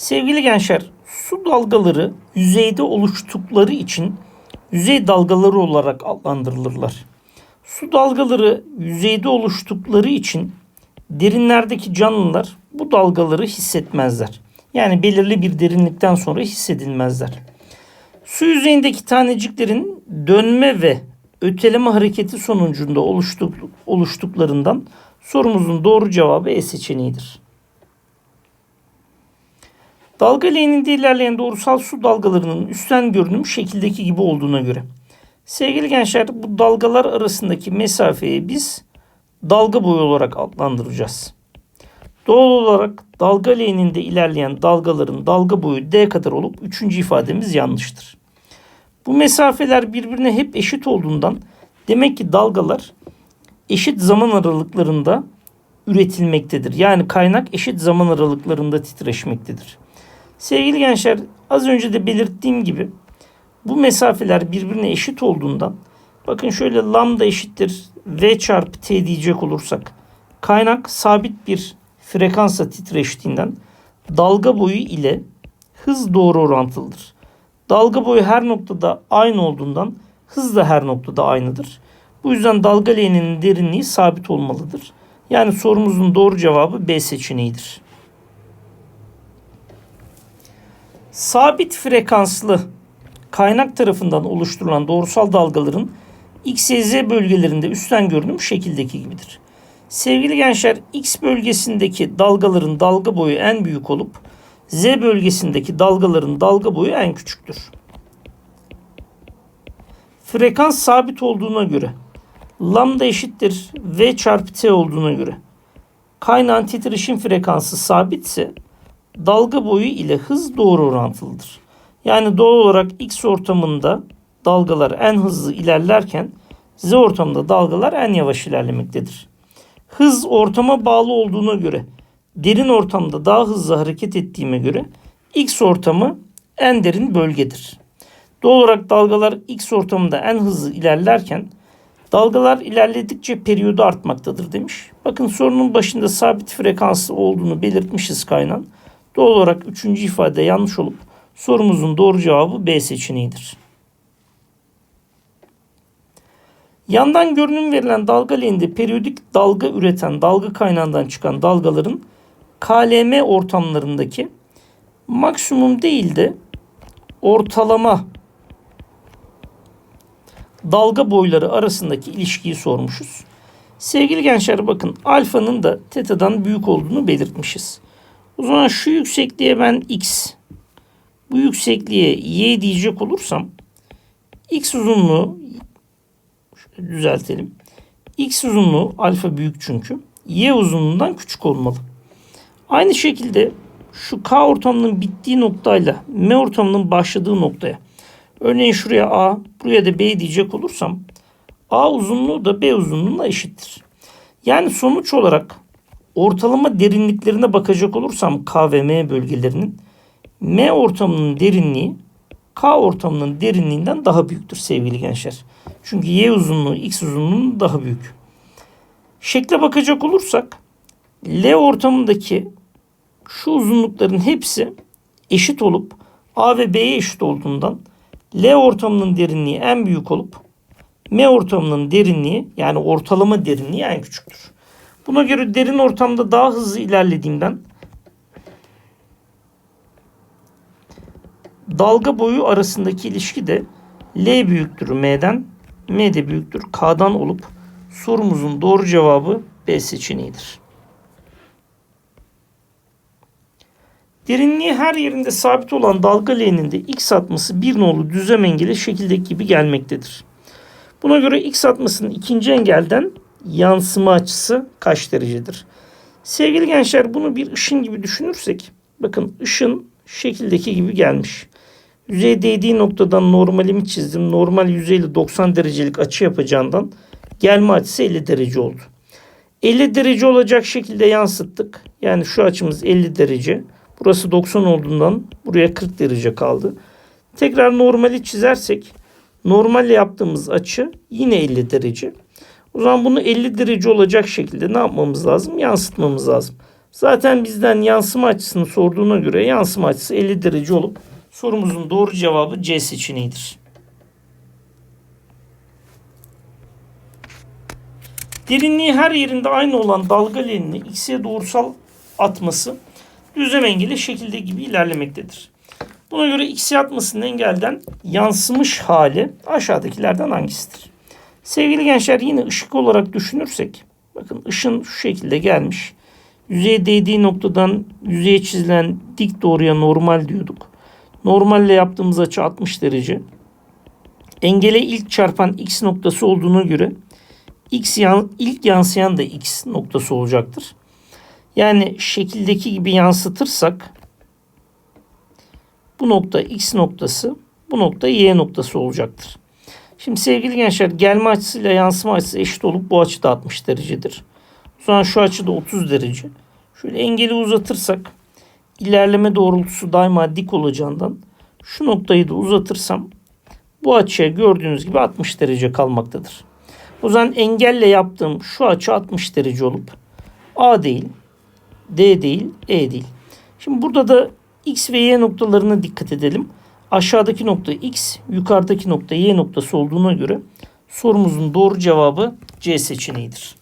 Sevgili gençler, su dalgaları yüzeyde oluştukları için yüzey dalgaları olarak adlandırılırlar. Su dalgaları yüzeyde oluştukları için derinlerdeki canlılar bu dalgaları hissetmezler. Yani belirli bir derinlikten sonra hissedilmezler. Su yüzeyindeki taneciklerin dönme ve öteleme hareketi sonucunda oluştuk, oluştuklarından sorumuzun doğru cevabı E seçeneğidir. Dalga leğeninde ilerleyen doğrusal su dalgalarının üstten görünüm şekildeki gibi olduğuna göre. Sevgili gençler bu dalgalar arasındaki mesafeyi biz dalga boyu olarak adlandıracağız. Doğal olarak dalga leğeninde ilerleyen dalgaların dalga boyu d kadar olup üçüncü ifademiz yanlıştır. Bu mesafeler birbirine hep eşit olduğundan demek ki dalgalar eşit zaman aralıklarında üretilmektedir. Yani kaynak eşit zaman aralıklarında titreşmektedir. Sevgili gençler az önce de belirttiğim gibi bu mesafeler birbirine eşit olduğundan bakın şöyle lambda eşittir v çarpı t diyecek olursak kaynak sabit bir frekansla titreştiğinden dalga boyu ile hız doğru orantılıdır. Dalga boyu her noktada aynı olduğundan hız da her noktada aynıdır. Bu yüzden dalga leğeninin derinliği sabit olmalıdır. Yani sorumuzun doğru cevabı B seçeneğidir. Sabit frekanslı kaynak tarafından oluşturulan doğrusal dalgaların X, Y, Z bölgelerinde üstten görünüm şekildeki gibidir. Sevgili gençler X bölgesindeki dalgaların dalga boyu en büyük olup Z bölgesindeki dalgaların dalga boyu en küçüktür. Frekans sabit olduğuna göre lambda eşittir V çarpı T olduğuna göre kaynağın titreşim frekansı sabitse dalga boyu ile hız doğru orantılıdır. Yani doğal olarak X ortamında dalgalar en hızlı ilerlerken Z ortamında dalgalar en yavaş ilerlemektedir. Hız ortama bağlı olduğuna göre derin ortamda daha hızlı hareket ettiğime göre X ortamı en derin bölgedir. Doğal olarak dalgalar X ortamında en hızlı ilerlerken dalgalar ilerledikçe periyodu artmaktadır demiş. Bakın sorunun başında sabit frekanslı olduğunu belirtmişiz kaynan. Doğal olarak üçüncü ifade yanlış olup sorumuzun doğru cevabı B seçeneğidir. Yandan görünüm verilen dalga leğeninde periyodik dalga üreten dalga kaynağından çıkan dalgaların KLM ortamlarındaki maksimum değil de ortalama dalga boyları arasındaki ilişkiyi sormuşuz. Sevgili gençler bakın alfanın da teta'dan büyük olduğunu belirtmişiz. O zaman şu yüksekliğe ben x, bu yüksekliğe y diyecek olursam x uzunluğu düzeltelim. X uzunluğu alfa büyük çünkü. Y uzunluğundan küçük olmalı. Aynı şekilde şu K ortamının bittiği noktayla M ortamının başladığı noktaya örneğin şuraya A, buraya da B diyecek olursam A uzunluğu da B uzunluğuna eşittir. Yani sonuç olarak ortalama derinliklerine bakacak olursam K ve M bölgelerinin M ortamının derinliği K ortamının derinliğinden daha büyüktür sevgili gençler. Çünkü Y uzunluğu X uzunluğunun daha büyük. Şekle bakacak olursak L ortamındaki şu uzunlukların hepsi eşit olup A ve B'ye eşit olduğundan L ortamının derinliği en büyük olup M ortamının derinliği yani ortalama derinliği en küçüktür. Buna göre derin ortamda daha hızlı ilerlediğimden dalga boyu arasındaki ilişki de L büyüktür M'den, M de büyüktür K'dan olup sorumuzun doğru cevabı B seçeneğidir. Derinliği her yerinde sabit olan dalga leğeninde x atması bir nolu düzlem engeli şekildeki gibi gelmektedir. Buna göre x atmasının ikinci engelden yansıma açısı kaç derecedir? Sevgili gençler bunu bir ışın gibi düşünürsek bakın ışın şekildeki gibi gelmiş. Yüzey değdiği noktadan normalimi çizdim. Normal yüzeyle 90 derecelik açı yapacağından gelme açısı 50 derece oldu. 50 derece olacak şekilde yansıttık. Yani şu açımız 50 derece. Burası 90 olduğundan buraya 40 derece kaldı. Tekrar normali çizersek normalle yaptığımız açı yine 50 derece. O zaman bunu 50 derece olacak şekilde ne yapmamız lazım? Yansıtmamız lazım. Zaten bizden yansıma açısını sorduğuna göre yansıma açısı 50 derece olup sorumuzun doğru cevabı C seçeneğidir. Derinliği her yerinde aynı olan dalga lenini x'e doğrusal atması düzlem engeli şekilde gibi ilerlemektedir. Buna göre x'e atmasının engelden yansımış hali aşağıdakilerden hangisidir? Sevgili gençler yine ışık olarak düşünürsek bakın ışın şu şekilde gelmiş. Yüzeye değdiği noktadan yüzeye çizilen dik doğruya normal diyorduk. Normalle yaptığımız açı 60 derece. Engele ilk çarpan x noktası olduğuna göre x yan, ilk yansıyan da x noktası olacaktır. Yani şekildeki gibi yansıtırsak bu nokta x noktası, bu nokta y noktası olacaktır. Şimdi sevgili gençler gelme açısıyla yansıma açısı eşit olup bu açı da 60 derecedir. O zaman şu açı da 30 derece. Şöyle engeli uzatırsak ilerleme doğrultusu daima dik olacağından şu noktayı da uzatırsam bu açıya gördüğünüz gibi 60 derece kalmaktadır. O zaman engelle yaptığım şu açı 60 derece olup A değil, D değil, E değil. Şimdi burada da X ve Y noktalarına dikkat edelim. Aşağıdaki nokta X, yukarıdaki nokta Y noktası olduğuna göre sorumuzun doğru cevabı C seçeneğidir.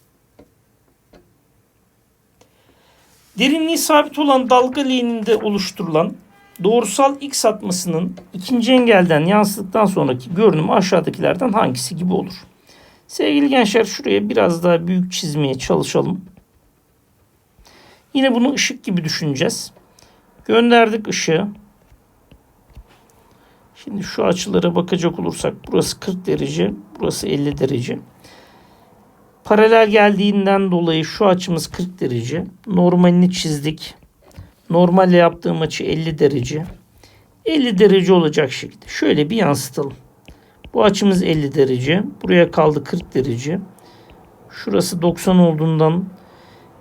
Derinliği sabit olan dalga leğeninde oluşturulan doğrusal X atmasının ikinci engelden yansıdıktan sonraki görünümü aşağıdakilerden hangisi gibi olur? Sevgili gençler şuraya biraz daha büyük çizmeye çalışalım. Yine bunu ışık gibi düşüneceğiz. Gönderdik ışığı. Şimdi şu açılara bakacak olursak burası 40 derece, burası 50 derece. Paralel geldiğinden dolayı şu açımız 40 derece. Normalini çizdik. Normalle yaptığım açı 50 derece. 50 derece olacak şekilde. Şöyle bir yansıtalım. Bu açımız 50 derece. Buraya kaldı 40 derece. Şurası 90 olduğundan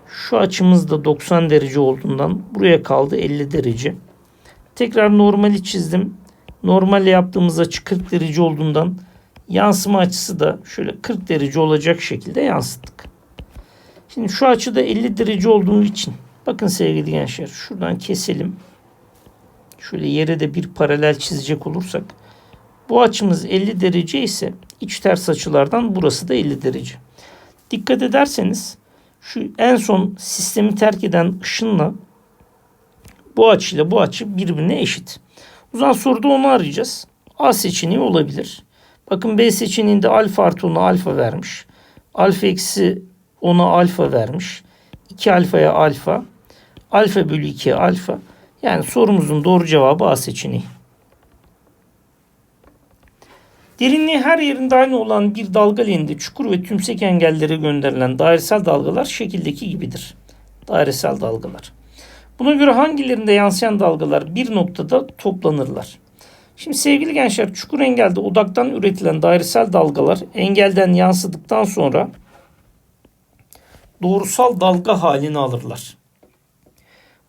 şu açımız da 90 derece olduğundan buraya kaldı 50 derece. Tekrar normali çizdim. Normalle yaptığımız açı 40 derece olduğundan yansıma açısı da şöyle 40 derece olacak şekilde yansıttık. Şimdi şu açıda 50 derece olduğu için bakın sevgili gençler şuradan keselim. Şöyle yere de bir paralel çizecek olursak bu açımız 50 derece ise iç ters açılardan burası da 50 derece. Dikkat ederseniz şu en son sistemi terk eden ışınla bu açıyla bu açı birbirine eşit. O zaman soruda onu arayacağız. A seçeneği olabilir. Bakın B seçeneğinde alfa artı 10'a alfa vermiş. Alfa eksi 10'a alfa vermiş. 2 alfaya alfa. Alfa bölü 2'ye alfa. Yani sorumuzun doğru cevabı A seçeneği. Derinliği her yerinde aynı olan bir dalga leğeninde çukur ve tümsek engellere gönderilen dairesel dalgalar şekildeki gibidir. Dairesel dalgalar. Buna göre hangilerinde yansıyan dalgalar bir noktada toplanırlar? Şimdi sevgili gençler çukur engelde odaktan üretilen dairesel dalgalar engelden yansıdıktan sonra doğrusal dalga halini alırlar.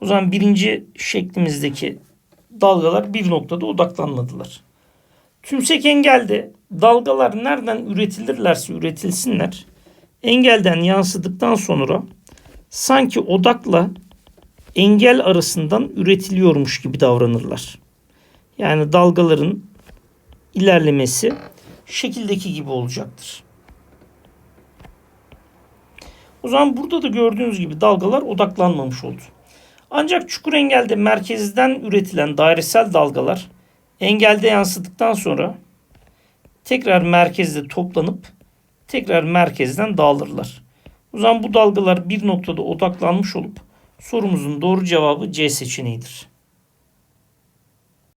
O zaman birinci şeklimizdeki dalgalar bir noktada odaklanmadılar. Tümsek engelde dalgalar nereden üretilirlerse üretilsinler engelden yansıdıktan sonra sanki odakla engel arasından üretiliyormuş gibi davranırlar. Yani dalgaların ilerlemesi şekildeki gibi olacaktır. O zaman burada da gördüğünüz gibi dalgalar odaklanmamış oldu. Ancak çukur engelde merkezden üretilen dairesel dalgalar engelde yansıdıktan sonra tekrar merkezde toplanıp tekrar merkezden dağılırlar. O zaman bu dalgalar bir noktada odaklanmış olup sorumuzun doğru cevabı C seçeneğidir.